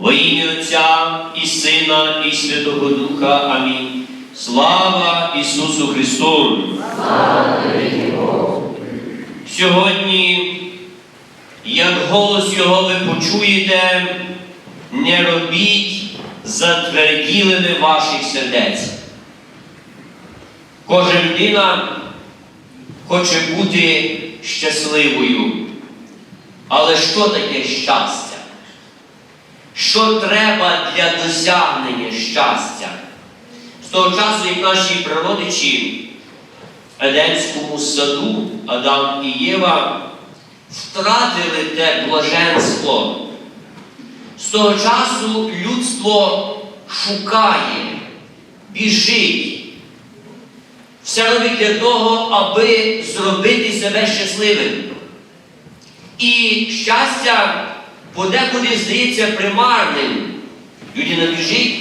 Во ім'я Отця і Сина, і Святого Духа. Амінь. Слава Ісусу Христу! Сьогодні, як голос Його ви почуєте, не робіть затверділими ваших сердець. Кожна людина хоче бути щасливою. Але що таке щастя? Що треба для досягнення щастя? З того часу, як наші прародичі в Едемському саду Адам і Єва втратили те блаженство. З того часу людство шукає, біжить, все робить для того, аби зробити себе щасливим. І щастя подекуди здається примарним. Людина біжить,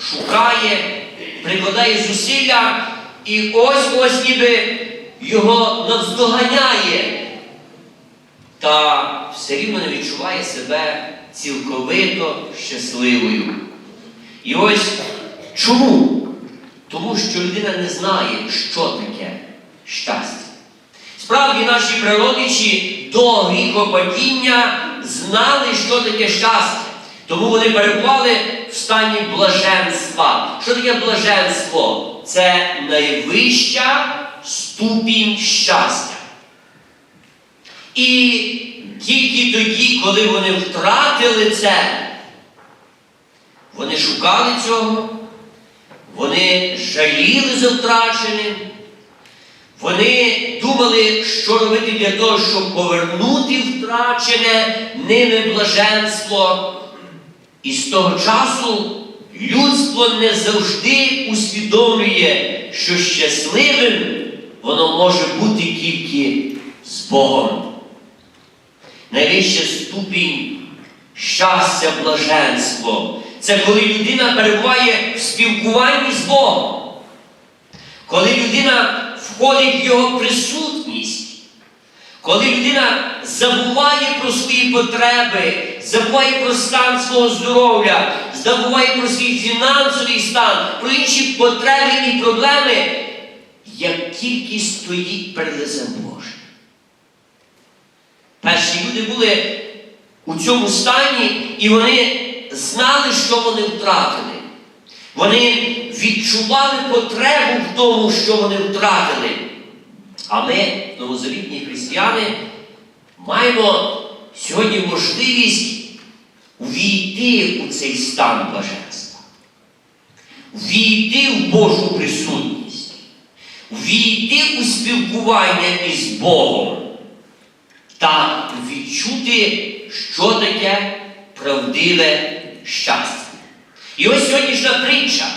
шукає, прикладає зусилля, і ось ось ніби його навздоганяє. Та все рівно не відчуває себе цілковито щасливою. І ось чому? Тому що людина не знає, що таке щастя. Справді наші природичі до гріхопадіння знали, що таке щастя. Тому вони перебували в стані блаженства. Що таке блаженство? Це найвища ступінь щастя. І тільки тоді, коли вони втратили це, вони шукали цього, вони жаліли за втраченим. Вони думали, що робити для того, щоб повернути втрачене ними блаженство. І з того часу людство не завжди усвідомлює, що щасливим воно може бути тільки з Богом. Найвища ступінь щастя, блаженство це коли людина перебуває в спілкуванні з Богом. Коли людина входить в його присутність, коли людина забуває про свої потреби, забуває про стан свого здоров'я, забуває про свій фінансовий стан, про інші потреби і проблеми, як тільки стоїть перед лицем Божим. Перші люди були у цьому стані, і вони знали, що вони втратили. Вони відчували потребу в тому, що вони втратили. А ми, новозавітні християни, маємо сьогодні можливість увійти у цей стан блаженства, увійти в Божу присутність, увійти у спілкування із Богом та відчути, що таке правдиве щастя. І ось сьогоднішня притча.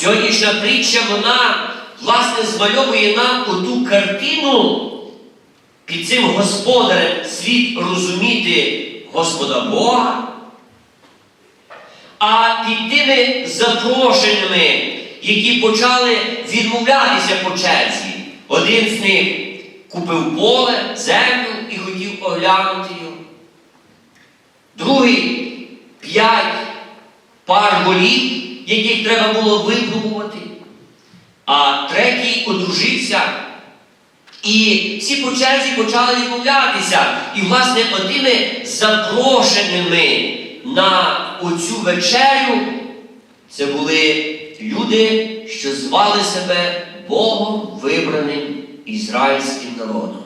Сьогоднішня притча, вона, власне, змальовує нам оту картину. Під цим господарем слід розуміти Господа Бога. А під тими запрошеннями, які почали відмовлятися по черзі, один з них купив поле, землю і хотів оглянути його. Другий п'ять пар голів, яких треба було випробувати, а третій одружився. І всі по черзі почали відмовлятися. І, власне, отими запрошеними на оцю вечерю це були люди, що звали себе Богом вибраним ізраїльським народом.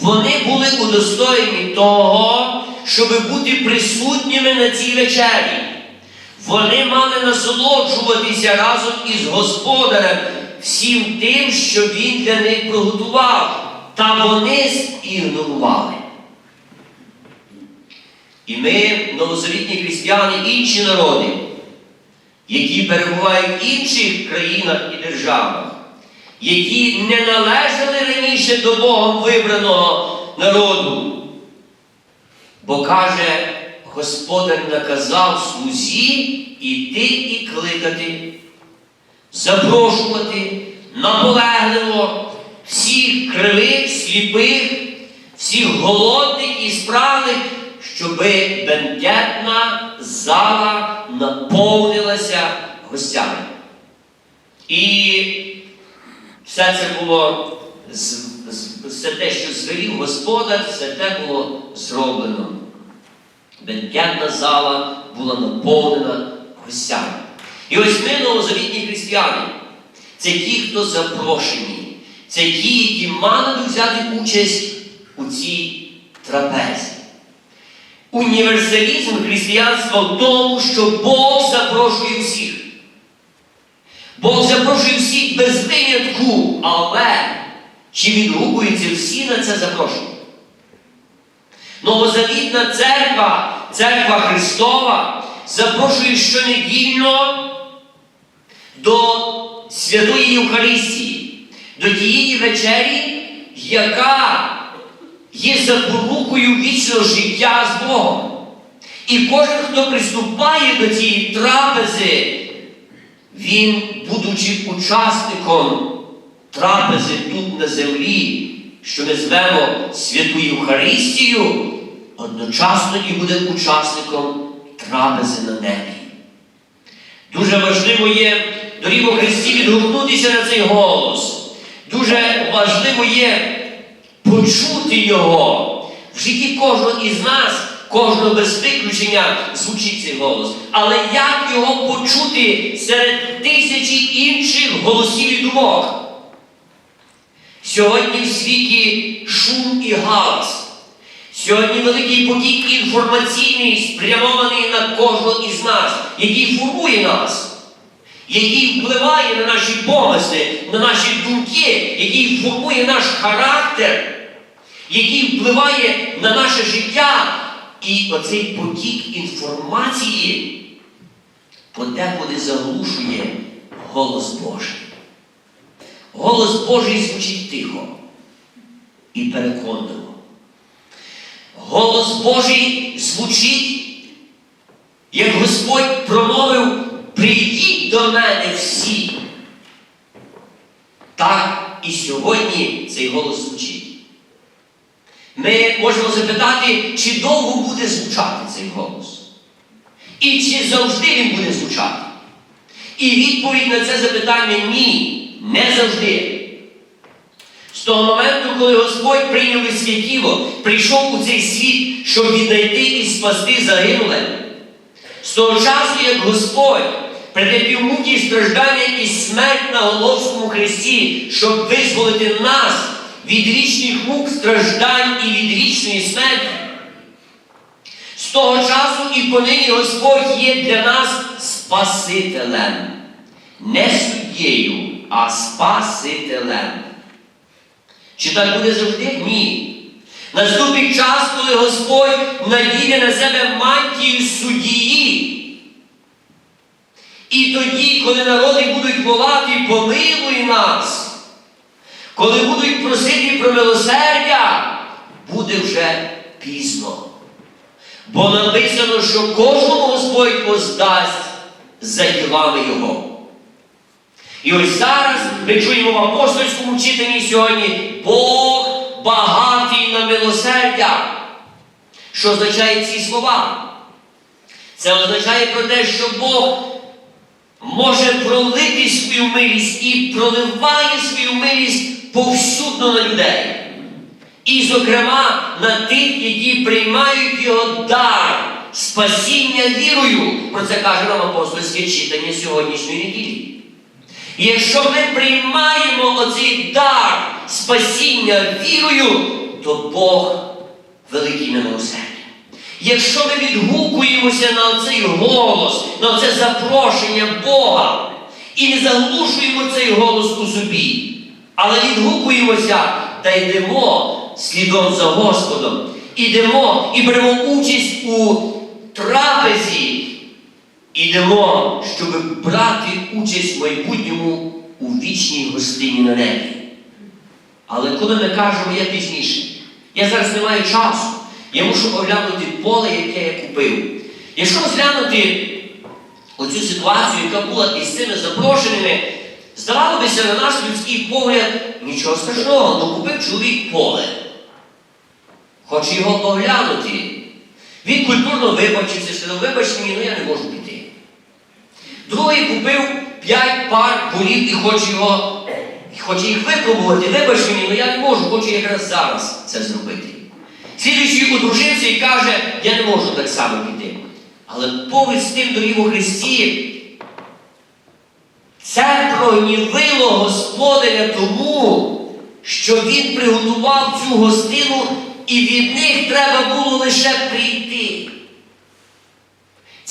Вони були удостоєні того, щоб бути присутніми на цій вечері. Вони мали насолоджуватися разом із Господарем всім тим, що Він для них приготував, та вони ігнорували. І ми, новозавітні християни, інші народи, які перебувають в інших країнах і державах, які не належали раніше до Богом вибраного народу. Бо каже, Господар наказав слузі іти і кликати, запрошувати наполегливо всіх кривих, сліпих, всіх голодних і справних, щоб бенкетна зала наповнилася гостями. І все це було все те, що звелів Господар, все те було зроблено. Бенкетна зала була наповнена гостями. І ось ми новозавітні християни. Це ті, хто запрошені. Це ті, які мали взяти участь у цій трапезі. Універсалізм християнства в тому, що Бог запрошує всіх. Бог запрошує всіх без винятку, але чи відгукуються всі на це запрошення? Новозавітна церква, церква Христова, запрошує щонедільно до Святої Євхаристії, до тієї вечері, яка є запорукою вічного життя з Богом. І кожен, хто приступає до цієї трапези, він, будучи учасником трапези тут на землі, що ми звемо Святу Євхаристію, одночасно і буде учасником трапези на небі. Дуже важливо є доріго Христі відгукнутися на цей голос. Дуже важливо є почути його. В житті кожного із нас, кожного без виключення звучить цей голос. Але як його почути серед тисячі інших голосів і думок? Сьогодні в світі шум і галас. Сьогодні великий потік інформаційний спрямований на кожного із нас, який формує нас, який впливає на наші помисли, на наші думки, який формує наш характер, який впливає на наше життя. І оцей потік інформації подекуди заглушує голос Божий. Голос Божий звучить тихо і переконливо. Голос Божий звучить, як Господь промовив, прийдіть до мене всі. Так і сьогодні цей голос звучить. Ми можемо запитати, чи довго буде звучати цей голос? І чи завжди він буде звучати? І відповідь на це запитання ні, не завжди. З того моменту, коли Господь прийняв людське прийшов у цей світ, щоб віднайти і спасти загинуле. З того часу, як Господь претерпів муки страждання і смерть на Головському хресті, щоб визволити нас від вічних мук, страждань і від вічної смерті. З того часу і понині Господь є для нас Спасителем. Не суддєю, а Спасителем. Чи так буде завжди? Ні. Наступить час, коли Господь надіє на себе мантію суддії. І тоді, коли народи будуть волати, помилуй нас, коли будуть просити про милосердя, буде вже пізно. Бо написано, що кожному Господь поздасть за ділами Його. І ось зараз ми чуємо в апостольському читанні сьогодні Бог багатий на милосердя. Що означають ці слова? Це означає про те, що Бог може пролити свою милість і проливає свою милість повсюдно на людей. І, зокрема, на тих, які приймають його дар, спасіння вірою. Про це каже нам апостольське читання сьогоднішньої неділі. Якщо ми приймаємо оцей дар спасіння вірою, то Бог великий милосердя. Якщо ми відгукуємося на цей голос, на це запрошення Бога і не заглушуємо цей голос у собі, але відгукуємося та йдемо слідом за Господом, ідемо і беремо участь у трапезі, ідемо, щоб брати участь в майбутньому у вічній гостині на небі. Але коли ми кажемо, я пізніше, я зараз не маю часу, я мушу оглянути поле, яке я купив. Якщо розглянути оцю ситуацію, яка була із цими запрошеними, здавалося на наш людський погляд, нічого страшного, ну купив чоловік поле. Хоче його оглянути. Він культурно вибачився, сказав, вибач мені, ну я не можу. Другий купив п'ять пар голів і хоче його, і хоче їх випробувати. Вибач мені, ну я не можу, хочу якраз зараз це зробити. Слідуючий одружився і каже, я не можу так само піти. Але поруч з тим дорів у Христі це прогнівило господаря тому, що він приготував цю гостину, і від них треба було лише прийти.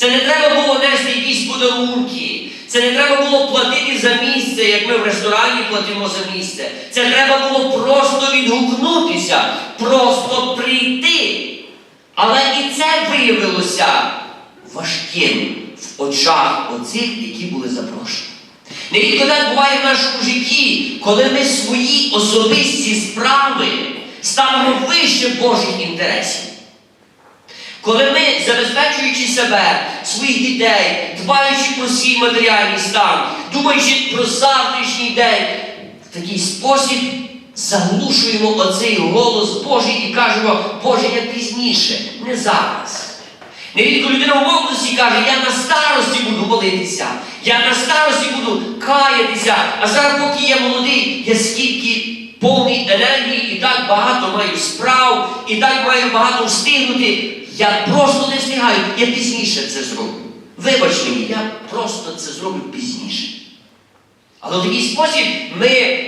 Це не треба було нести якісь подарунки. Це не треба було платити за місце, як ми в ресторані платимо за місце. Це треба було просто відгукнутися, просто прийти. Але і це виявилося важким в очах оцих, які були запрошені. Нерідко так буває в нашому житті, коли ми свої особисті справи ставимо вище Божих інтересів. Коли ми, забезпечуючи себе, своїх дітей, дбаючи про свій матеріальний стан, думаючи про завтрашній день, в такий спосіб заглушуємо оцей голос Божий і кажемо, Боже, я пізніше, не зараз. Нерідко людина в молодості каже, я на старості буду молитися, я на старості буду каятися, а зараз, поки я молодий, я скільки повний енергії і так багато маю справ, і так маю багато встигнути. Я просто не встигаю, я пізніше це зроблю. Вибач мені, я просто це зроблю пізніше. Але в такий спосіб ми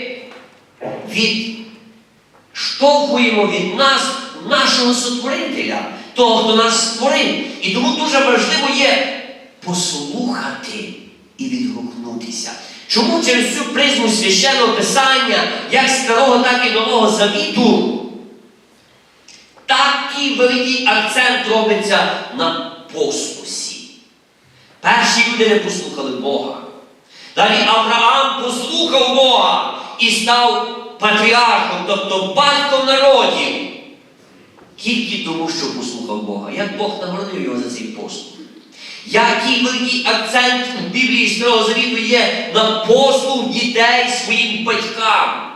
відштовхуємо від нас нашого сотворителя, того, хто нас створив. І тому дуже важливо є послухати і відгукнутися. Чому через цю призму священного писання, як старого, так і нового завіту, такий великий акцент робиться на послусі. Перші люди не послухали Бога. Далі Авраам послухав Бога і став патріархом, тобто батьком народів. Тільки тому, що послухав Бога. Як Бог нагородив його за цей послух. Який великий акцент у Біблії Старого Завіту є на послуг дітей своїм батькам.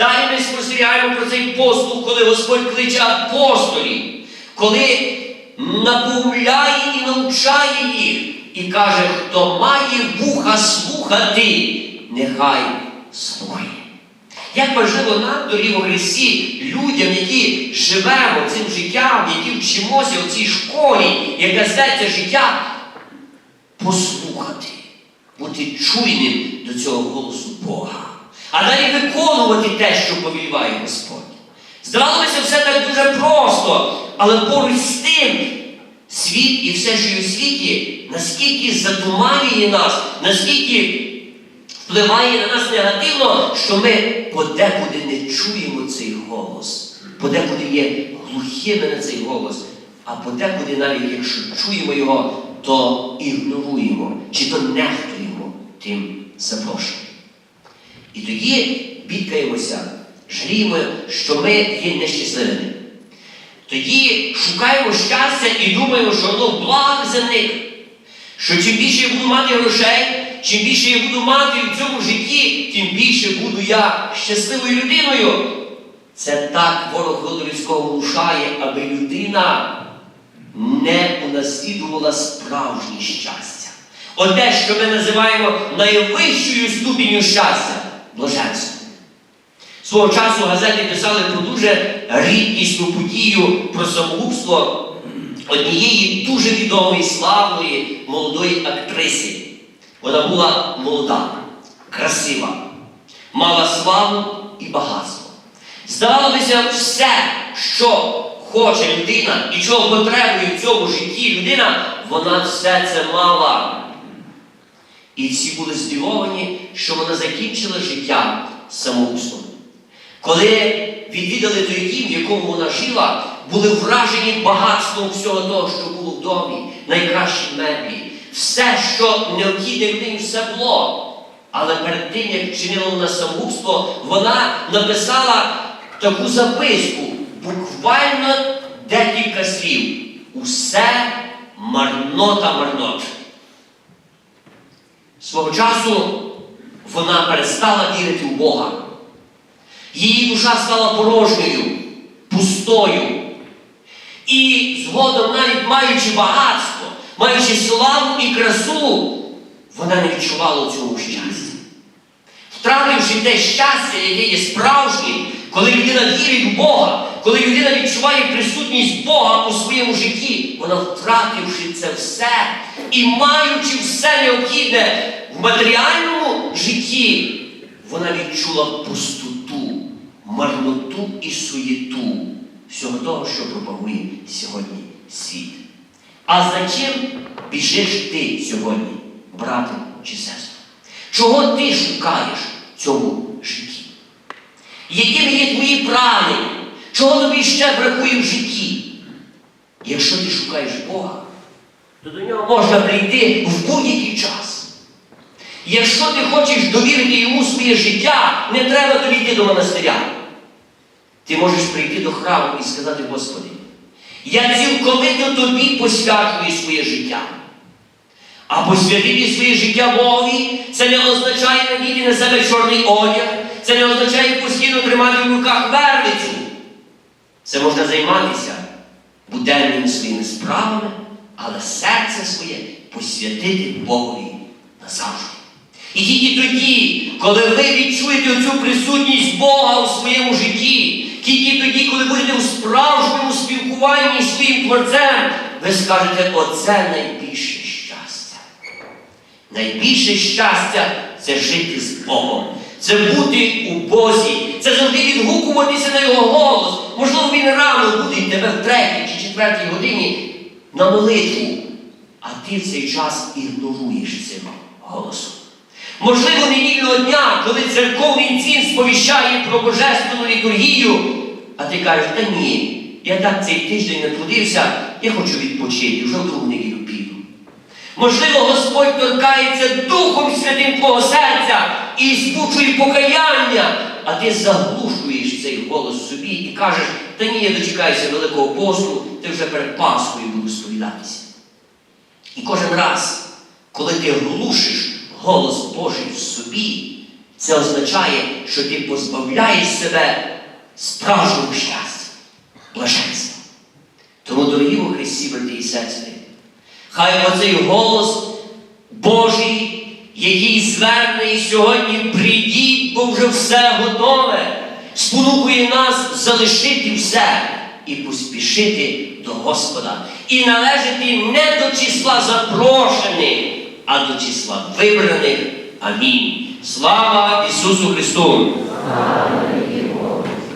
Далі ми спостерігаємо про цей послуг, коли Господь кличе апостолів, коли напомляє і навчає їх, і каже, хто має вуха слухати, нехай слухає. Як важливо нам, дорогі у Христі, людям, які живемо цим життям, які вчимося в цій школі, яка зветься життя, послухати, бути чуйним до цього голосу Бога, а далі виконувати те, що повіліває Господь. Здавалося, все так дуже просто, але поруч з тим світ і все, що є у світі, наскільки затуманює нас, наскільки впливає на нас негативно, що ми подекуди не чуємо цей голос, подекуди є глухими на цей голос, а подекуди навіть якщо чуємо його, то ігноруємо чи то нехтуємо тим запрошенням. І тоді бідкаємося, жаліємо, що ми є нещасливими. Тоді шукаємо щастя і думаємо, що воно в благах земних. Що чим більше я буду мати грошей, чим більше я буду мати в цьому житті, тим більше буду я щасливою людиною. Це так ворог людського внушає, аби людина не унаслідувала справжнє щастя. Оте, що ми називаємо найвищою ступінню щастя блаженство. Свого часу газети писали про дуже рідкісну подію про самогубство однієї дуже відомої славної молодої актриси. Вона була молода, красива, мала славу і багатство. Здавалося, все, що хоче людина і чого потребує в цьому житті людина, вона все це мала. І всі були здивовані, що вона закінчила життя самогубством. Коли відвідали той дім, в якому вона жила, були вражені багатством всього того, що було в домі, найкращі меблі, все, що необхідне людині, все було. Але перед тим, як вчинила вона самогубство, вона написала таку записку, буквально декілька слів. Усе марнота марнот. Свого часу вона перестала вірити в Бога. Її душа стала порожньою, пустою. І згодом, навіть маючи багатство, маючи славу і красу, вона не відчувала у цьому щастя. Втративши те щастя, яке є справжнім, коли людина вірить в Бога, коли людина відчуває присутність Бога у своєму житті, вона втративши це все і маючи все необхідне в матеріальному житті, вона відчула пустоту, марноту і суєту всього того, що пропагує сьогодні світ. А за чим біжиш ти сьогодні, брате чи сестро? Чого ти шукаєш в цьому житті? Якими є твої прагнення? Чого тобі ще бракує в житті? Якщо ти шукаєш Бога, то до нього можна прийти в будь-який час. Якщо ти хочеш довірити йому своє життя, не треба тобі йти до монастиря. Ти можеш прийти до храму і сказати, Господи, я цілковито тобі посвячую своє життя. А посвятити своє життя Богові, це не означає надіти на себе чорний одяг, це не означає постійно тримати в руках верницю. Це можна займатися буденними своїми справами, але серце своє посвятити Богові назавжди. І тільки тоді, коли ви відчуєте оцю присутність Бога у своєму житті, тільки тоді, коли будете у справжньому спілкуванні з своїм Творцем, ви скажете, оце найбільше щастя. Найбільше щастя це жити з Богом, це бути у Бозі, це завжди відгукуватися на Його голос. Можливо, він рано буде тебе в третій чи четвертій годині на молитву, а ти в цей час ігноруєш цим голосом. Можливо, недільного дня, коли церковний цін сповіщає про божественну літургію, а ти кажеш, та ні, я так цей тиждень не трудився, я хочу відпочити, вже в другу неділю. Можливо, Господь торкається Духом Святим твого серця і збучує покаяння, а ти заглушуєш цей голос собі і кажеш, та ні, я дочекаюся Великого посту, ти вже перед Пасхою буду сповідатися. І кожен раз, коли ти глушиш голос Божий в собі, це означає, що ти позбавляєш себе справжнього щастя, блаженства. Тому, дорогі у Христі, брати і сестри, хай оцей голос Божий, який звернений сьогодні, прийдіть, бо вже все готове, спонукує нас залишити все і поспішити до Господа. І належати не до числа запрошених, а до числа вибраних. Амінь. Слава Ісусу Христу! Слава